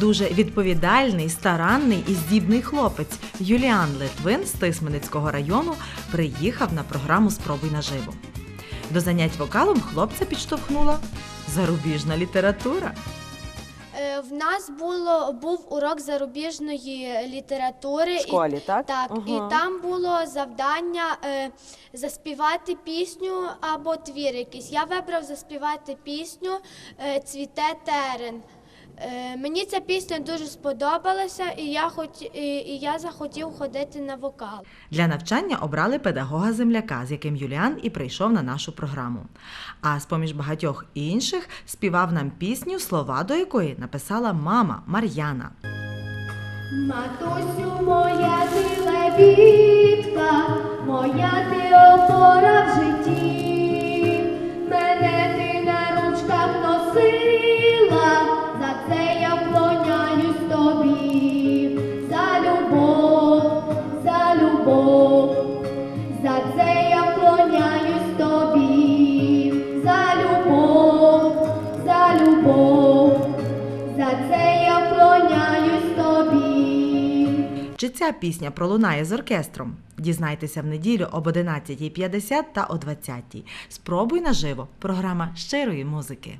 Дуже відповідальний, старанний і здібний хлопець Юліан Литвин з Тисменицького району приїхав на програму Спробуй наживо. До занять вокалом хлопця підштовхнула зарубіжна література. Е, В нас було був урок зарубіжної літератури. В школі, так? Так, Ага. і там було завдання е, заспівати пісню або твір якийсь. Я вибрав заспівати пісню е, Цвіте терен. Е, мені ця пісня дуже сподобалася, і я хоч і, і я захотів ходити на вокал. Для навчання обрали педагога земляка, з яким Юліан і прийшов на нашу програму. А з поміж багатьох інших співав нам пісню, слова до якої написала мама Мар'яна. Матусю, моя ти лебідка, моя ти опора в житті, Чи ця пісня пролунає з оркестром? Дізнайтеся в неділю об 11.50 та о 20.00. Спробуй наживо. Програма щирої музики.